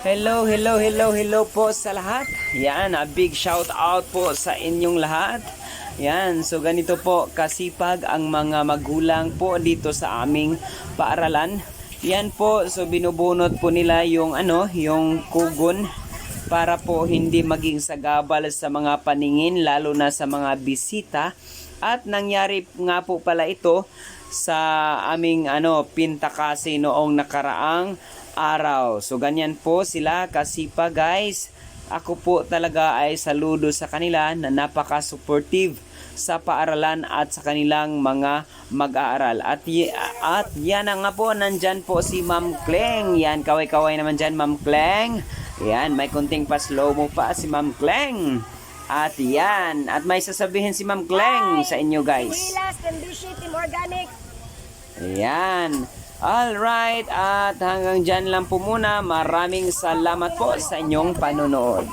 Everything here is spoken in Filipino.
Hello, hello, hello, hello po sa lahat. Yan, a big shout out po sa inyong lahat. Yan, so ganito po kasipag ang mga magulang po dito sa aming paaralan. Yan po, so binubunot po nila yung ano, yung kugon para po hindi maging sagabal sa mga paningin lalo na sa mga bisita. At nangyari nga po pala ito sa aming ano pintakasi noong nakaraang araw. So ganyan po sila kasipa guys. Ako po talaga ay saludo sa kanila na napaka-supportive sa paaralan at sa kanilang mga mag-aaral. At, at yan na nga po, nandyan po si Ma'am Kleng. Yan, kaway-kaway naman dyan, Ma'am Kleng. Yan, may kunting pa-slow mo pa si Ma'am Kleng. At yan, at may sasabihin si Ma'am Kleng sa inyo guys. Wilas, Kandushi, Team Organic. Ayan. Alright, at hanggang dyan lang po muna. Maraming salamat po sa inyong panonood.